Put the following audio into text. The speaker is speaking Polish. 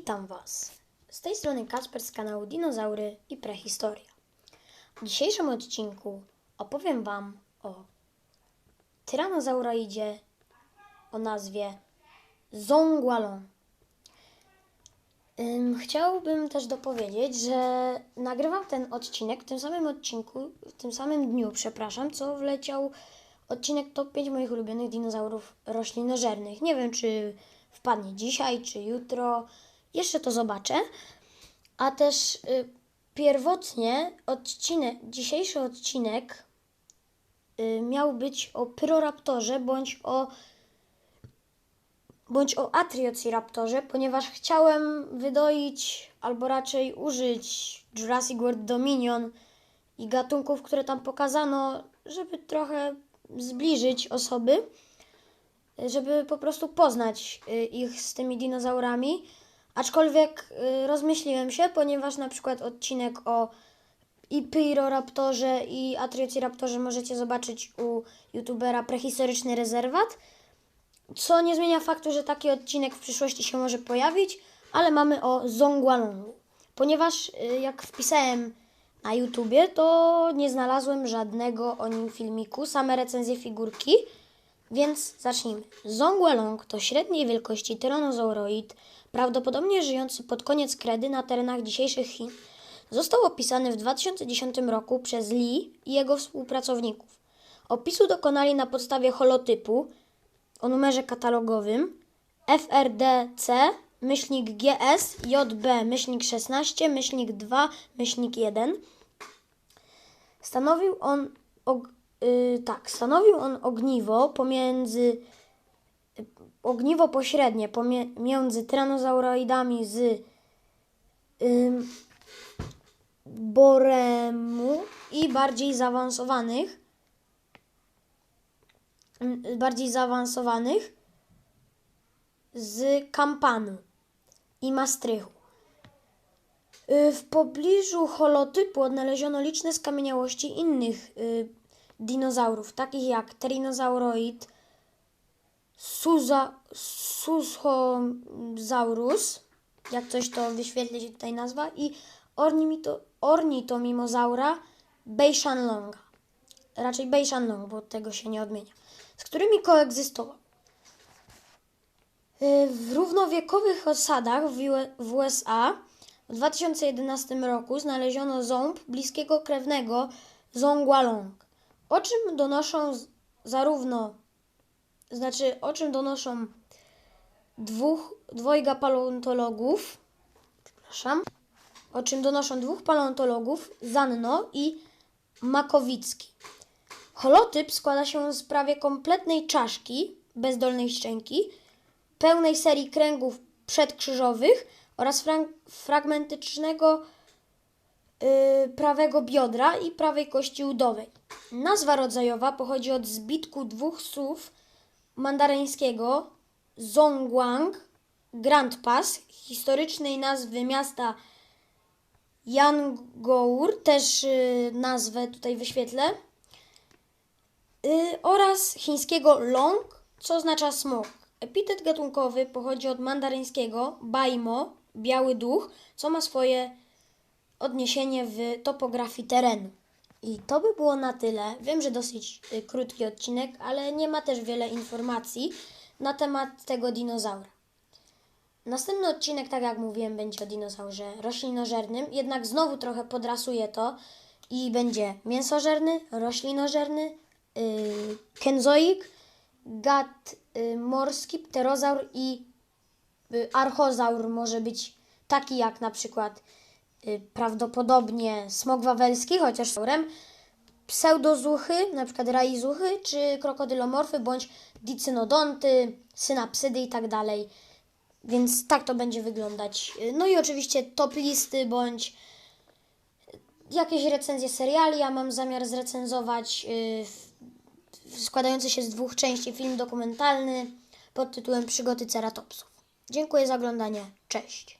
Witam Was. Z tej strony Kasper z kanału Dinozaury i Prehistoria. W dzisiejszym odcinku opowiem Wam o tyranozauroidzie o nazwie Zongwalon. Ym, Chciałbym też dopowiedzieć, że nagrywam ten odcinek w tym samym odcinku, w tym samym dniu, przepraszam, co wleciał odcinek top 5 moich ulubionych dinozaurów roślinożernych. Nie wiem, czy wpadnie dzisiaj, czy jutro. Jeszcze to zobaczę. A też y, pierwotnie odcinek, dzisiejszy odcinek y, miał być o Pyroraptorze bądź o bądź o Atriociraptorze, ponieważ chciałem wydoić, albo raczej użyć Jurassic World Dominion i gatunków, które tam pokazano, żeby trochę zbliżyć osoby, żeby po prostu poznać y, ich z tymi dinozaurami. Aczkolwiek y, rozmyśliłem się, ponieważ na przykład odcinek o i Pyroraptorze i Atriociraptorze możecie zobaczyć u youtubera Prehistoryczny Rezerwat. Co nie zmienia faktu, że taki odcinek w przyszłości się może pojawić, ale mamy o Zongwalongu. Ponieważ y, jak wpisałem na YouTubie, to nie znalazłem żadnego o nim filmiku, same recenzje figurki, więc zacznijmy. Zongwalong to średniej wielkości tyranozauroid, prawdopodobnie żyjący pod koniec kredy na terenach dzisiejszych Chin. Został opisany w 2010 roku przez Lee i jego współpracowników. Opisu dokonali na podstawie holotypu, o numerze katalogowym FRDC myślnik GS JB myślnik 16 myślnik 2 myślnik 1 stanowił on og, y, tak, stanowił on ogniwo pomiędzy ogniwo pośrednie pomiędzy tyranozauroidami z ym, Boremu i bardziej zaawansowanych bardziej zaawansowanych z Kampanu i Mastrychu. Y, W pobliżu holotypu odnaleziono liczne skamieniałości innych y, dinozaurów, takich jak Tyrannosauroid, Suza, Suschosaurus, jak coś to wyświetlę się tutaj nazwa, i Ornimito, Ornitomimosaura Beishanlonga. Raczej Beishanlong, bo tego się nie odmienia, z którymi koegzystował. Y, W równowiekowych osadach w USA w 2011 roku znaleziono ząb bliskiego krewnego Zongwalong, o czym donoszą zarówno, znaczy o czym donoszą dwóch, dwojga paleontologów, przepraszam, o czym donoszą dwóch paleontologów, Zanno i Makowicki. Holotyp składa się z prawie kompletnej czaszki, bez dolnej szczęki, pełnej serii kręgów przedkrzyżowych oraz fra- fragmentycznego prawego biodra i prawej kości udowej. Nazwa rodzajowa pochodzi od zbitku dwóch słów mandaryńskiego Zongguang, Grand Pass, historycznej nazwy miasta Yangour, też yy, nazwę tutaj wyświetlę, yy, oraz chińskiego long, co oznacza smok. Epitet gatunkowy pochodzi od mandaryńskiego baimo, biały duch, co ma swoje odniesienie w topografii terenu. I to by było na tyle. Wiem, że dosyć y, krótki odcinek, ale nie ma też wiele informacji na temat tego dinozaura. Następny odcinek, tak jak mówiłem, będzie o dinozaurze roślinożernym, jednak znowu trochę podrasuję to i będzie mięsożerny, roślinożerny, yy, kenzoik, gad y, morski, pterozaur i y, archozaur może być taki jak na przykład prawdopodobnie smok wawelski, chociaż saurem, pseudozuchy, przykład raizuchy, czy krokodylomorfy, bądź dicynodonty, synapsydy i tak. Więc tak to będzie wyglądać. Y, No i oczywiście top listy, bądź jakieś recenzje seriali. Ja mam zamiar zrecenzować y, składający się z dwóch części film dokumentalny pod tytułem Przygody Ceratopsów. Dziękuję za oglądanie. Cześć.